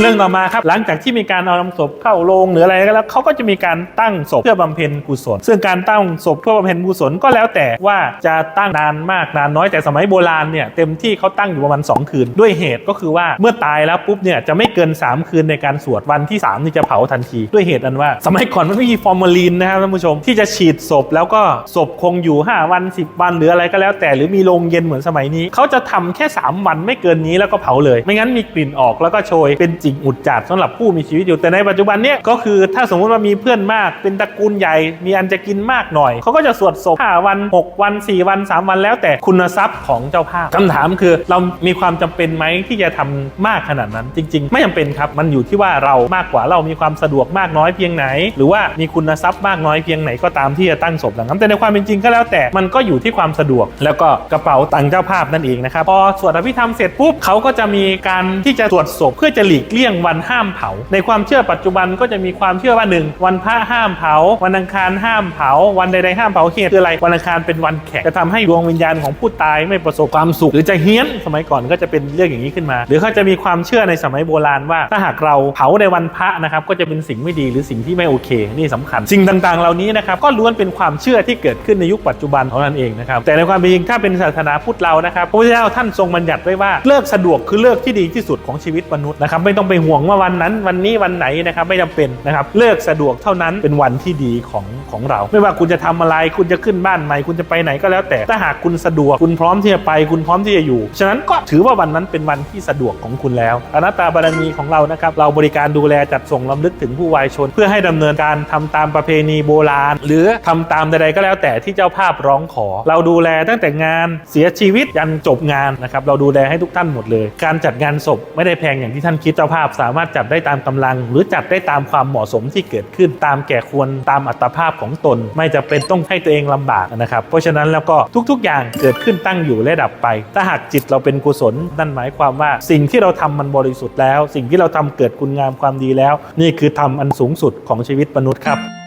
เรื่องต่อมาครับ หลังจากที่มีการเอานำศพเข้าโรงหรืออะไรก็แล้วเขาก็จะมีการตั้งศพเพื่อบำเพ็ญกุศล ซึ่งการตั้งศพเพื่อบำเพ็ญกุศลก็แล้วแต่ว่าจะตั้งนานมากนานน้อยแต่สมัยโบราณเนี่ยเต็มที่เขาตั้งอยู่ประมาณ2คืน ด้วยเหตุก็คือว่าเมื่อตายแล้วปุ๊บเนี่ยจะไม่เกิน 3 คืนในการสวดวันที่ 3 นี่จะเผาทันที ด้วยเหตุอันว่า สมัยก่อนมันไม่มีฟอร์มาลีนนะครับท่านผู้ชมที่จะฉีดศพแล้วก็ศพคงอยู่ 5 วัน 10 วันหรืออะไรก็แล้วแต่หรือมีโรงเย็นเหมือนสมัยนี้เขาจะทำแค่ 3 วันไม่เกินนี้แล้วก็เผาเลย ไม่งั้นมีกลิ่นออกแล้วก็โชยเป็นจิ่งอุดจัดสำหรับผู้มีชีวิตอยู่แต่ในปัจจุบันเนี่ยก็คือถ้าสมมุติว่ามีเพื่อนมาก เป็นตระกูลใหญ่ มีอันจะกินมากหน่อยเขาก็จะสวดศพ5วัน 6 วัน 4 วัน 3 วันแล้วแต่คุณทรัพย์ของเจ้าภาพคำถามคือเรามีความจำเป็นไหมที่จะทำมากขนาดนั้น จริง ๆ ไม่จำเป็นครับมันอยู่ที่ว่าเรามากกว่าเรามีความสะดวกมากน้อยเพียงไหน หรือว่ามีคุณทรัพย์มากน้อยเพียงไหนก็ตามที่จะตั้งศพหลังนั้นแต่ในความเป็นจริงก็แล้วแต่มันก็อยู่ที่ความสะดวก แล้วก็กระเป๋าตังค์เจ้าภาพนั่นเองนะครับพอสวดอภิธรรมเสร็จปุ๊บเขาก็จะมีการที่จะตรวจศพเพื่อจะหลีกเลี่ยงวันห้ามเผา ในความเชื่อปัจจุบันก็จะมีความเชื่อว่าหนึ่งวันพระห้ามเผา วันอังคารห้ามเผา วันใดๆห้ามเผาเหตุคืออะไรวันอังคารเป็นวันแขกจะทำให้ดวงวิญญาณของผู้ตายไม่ประสบความสุข หรือจะเฮี้ยนสมัยก่อนก็จะเป็นเรื่องอย่างนี้ขึ้นมา หรือเขาจะมีความเชื่อในสมัยโบราณว่า ถ้าหากเราเผาในวันพระนะครับก็จะเป็นสิ่งไม่ดีหรือสิ่งที่ไม่โอเค นี่สำคัญ สิ่งต่างๆ เหล่านี้นะครับก็ล้วนเป็นความเชื่อที่เกิดขึ้นในยุคปัจจุบันเท่านั้นเองนะครับแต่ในความเป็นจริงถ้าเป็นศาสนาพุทธเรานะครับพระพุทธเจ้าท่านทรงบัญญัติไว้ว่าเลิกสะดวกคือเลิกที่ดีที่สุดของชีวิตมนุษย์นะครับไม่ต้องไปห่วงว่าวันนั้นวันนี้วันไหนนะครับไม่จำเป็นนะครับเลิกสะดวกเท่านั้นเป็นวันที่ดีของของเรา ไม่ว่าคุณจะทำอะไรคุณจะขึ้นบ้านใหม่คุณจะไปไหนก็แล้วแต่ถ้าหากคุณสะดวกคุณพร้อมที่จะไปคุณพร้อมที่จะอยู่ ฉะนั้นก็ถือว่าวันนั้นเป็นวันที่สะดวกของคุณแล้วอนัตตาบารมีของเรานะครับเราบริการดูแลจัดส่งลำลึกถึงผู้วายชน เพื่อให้ดำเนินการทำตามประเพณีโบราณ หรือทำตามใดๆก็แล้วแต่ที่เจ้าภาพร้องขอ เราดูแลตั้งแต่งานเสียชีวิตยันจบงานนะครับเราดูแลให้ทุกท่านหมดเลย การจัดงานศพไม่ได้แพงอย่างที่ท่านคิดเจ้าภาพสามารถจัดได้ตามกำลัง หรือจัดได้ตามความเหมาะสมที่เกิดขึ้นตามแก่ควรตามอัตภาพของตน ไม่จะเป็นต้องให้ตัวเองลำบากนะครับเพราะฉะนั้นแล้วก็ทุกๆ อย่างเกิดขึ้นตั้งอยู่และดับไป ถ้าหากจิตเราเป็นกุศลนั่นหมายความว่าสิ่งที่เราทำมันบริสุทธิ์แล้ว สิ่งที่เราทำเกิดคุณงามความดีแล้ว นี่คือธรรมอันสูงสุดของชีวิตมนุษย์ครับ